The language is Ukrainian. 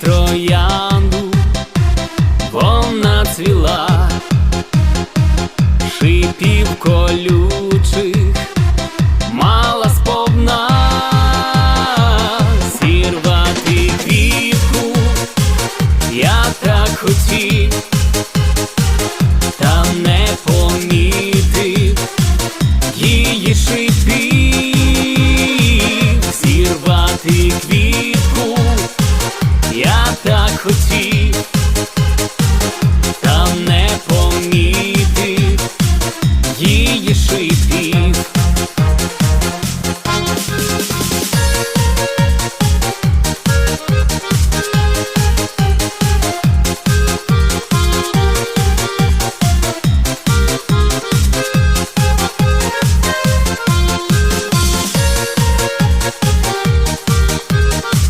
троянду, вона цвіла, шипів колючих, мала сповна зірвати квітку, я так хотів, та не помітив її шипів, зірвати квітку, хотів, та не помітив її шибки.